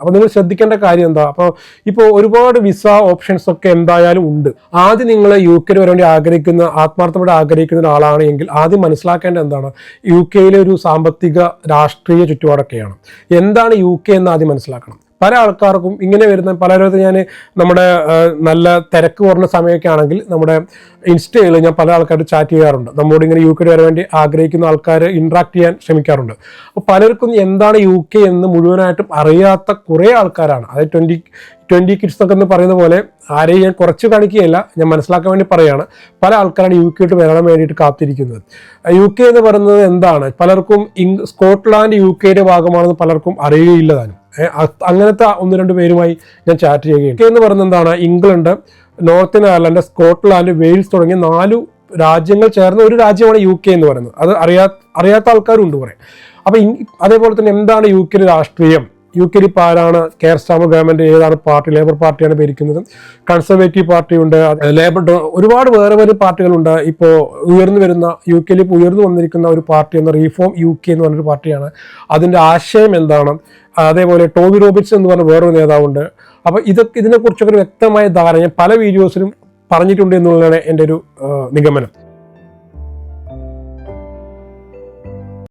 അപ്പോൾ നിങ്ങൾ ശ്രദ്ധിക്കേണ്ട കാര്യം എന്താ? അപ്പോൾ ഇപ്പോൾ ഒരുപാട് വിസ ഓപ്ഷൻസ് ഒക്കെ എന്തായാലും ഉണ്ട്. ആദ്യം നിങ്ങൾ യു കെയിൽ വേണ്ടി ആഗ്രഹിക്കുന്ന ആത്മാർത്ഥമായിട്ട് ആഗ്രഹിക്കുന്ന ഒരാളാണ് എങ്കിൽ ആദ്യം മനസ്സിലാക്കേണ്ട എന്താണ്? യു കെയിലെ ഒരു സാമ്പത്തിക രാഷ്ട്രീയ ചുറ്റുപാടൊക്കെയാണ്. എന്താണ് യു കെ എന്ന് ആദ്യം മനസ്സിലാക്കണം? പല ആൾക്കാർക്കും ഇങ്ങനെ വരുന്ന പലരും ഞാൻ നമ്മുടെ നല്ല തിരക്ക് കുറഞ്ഞ സമയമൊക്കെ ആണെങ്കിൽ നമ്മുടെ ഇൻസ്റ്റയിൽ ഞാൻ പല ആൾക്കാരോട് ചാറ്റ് ചെയ്യാറുണ്ട്. നമ്മോട് ഇങ്ങനെ യു കെ വരാൻ വേണ്ടി ആഗ്രഹിക്കുന്ന ആൾക്കാർ ഇൻട്രാക്ട് ചെയ്യാൻ ശ്രമിക്കാറുണ്ട്. അപ്പോൾ പലർക്കും എന്താണ് യു കെ എന്ന് മുഴുവനായിട്ടും അറിയാത്ത കുറേ ആൾക്കാരാണ്. അതായത് ട്വന്റി ട്വന്റി കിഡ്സ് എന്നൊക്കെ എന്ന് പറയുന്ന പോലെ ആരെയും ഞാൻ കുറച്ച് കാണിക്കുകയല്ല ഞാൻ മനസ്സിലാക്കാൻ വേണ്ടി പറയുകയാണ് പല ആൾക്കാരാണ് യു കെയിട്ട് വരാൻ വേണ്ടിയിട്ട് കാത്തിരിക്കുന്നത്. യു കെ എന്ന് പറയുന്നത് എന്താണ്? പലർക്കും സ്കോട്ട്ലാൻഡ് യു കെയുടെ ഭാഗമാണെന്ന് പലർക്കും അറിയുകയില്ല താനും. അങ്ങനത്തെ ഒന്ന് രണ്ട് പേരുമായി ഞാൻ ചാറ്റ് ചെയ്യുകയും. എന്ന് പറയുന്നത് എന്താണ് England North Ireland Scotland Wales തുടങ്ങിയ നാലു രാജ്യങ്ങൾ ചേർന്ന ഒരു രാജ്യമാണ് യു കെ എന്ന് പറയുന്നത്. അത് അറിയാ അറിയാത്ത ആൾക്കാരും ഉണ്ട് കുറെ. അപ്പൊ അതേപോലെ തന്നെ എന്താണ് യു കെ രാഷ്ട്രീയം? യു കെ ഡിപ്പ് ആരാണ് കെയർ സ്റ്റാമ്പ് ഗവൺമെന്റ് ഏതാണ് പാർട്ടി ലേബർ പാർട്ടിയാണ് ഭരിക്കുന്നത്. കൺസർവേറ്റീവ് പാർട്ടിയുണ്ട്. ലേബർ ഒരുപാട് വേറെ വേറെ പാർട്ടികളുണ്ട്. ഇപ്പോൾ ഉയർന്നു വരുന്ന യു കെ ഇപ്പോൾ ഉയർന്നു വന്നിരിക്കുന്ന ഒരു പാർട്ടി എന്ന റീഫോം യു കെ എന്ന് പറഞ്ഞൊരു പാർട്ടിയാണ്. അതിന്റെ ആശയം എന്താണ്? അതേപോലെ ടോബി റോബിറ്റ്സ് എന്ന് പറഞ്ഞ വേറൊരു നേതാവുണ്ട്. അപ്പോൾ ഇതൊക്കെ ഇതിനെക്കുറിച്ചൊക്കെ ഒരു വ്യക്തമായ ധാരണ ഞാൻ പല വീഡിയോസിലും പറഞ്ഞിട്ടുണ്ട് എന്നുള്ളതാണ് എന്റെ ഒരു നിഗമനം.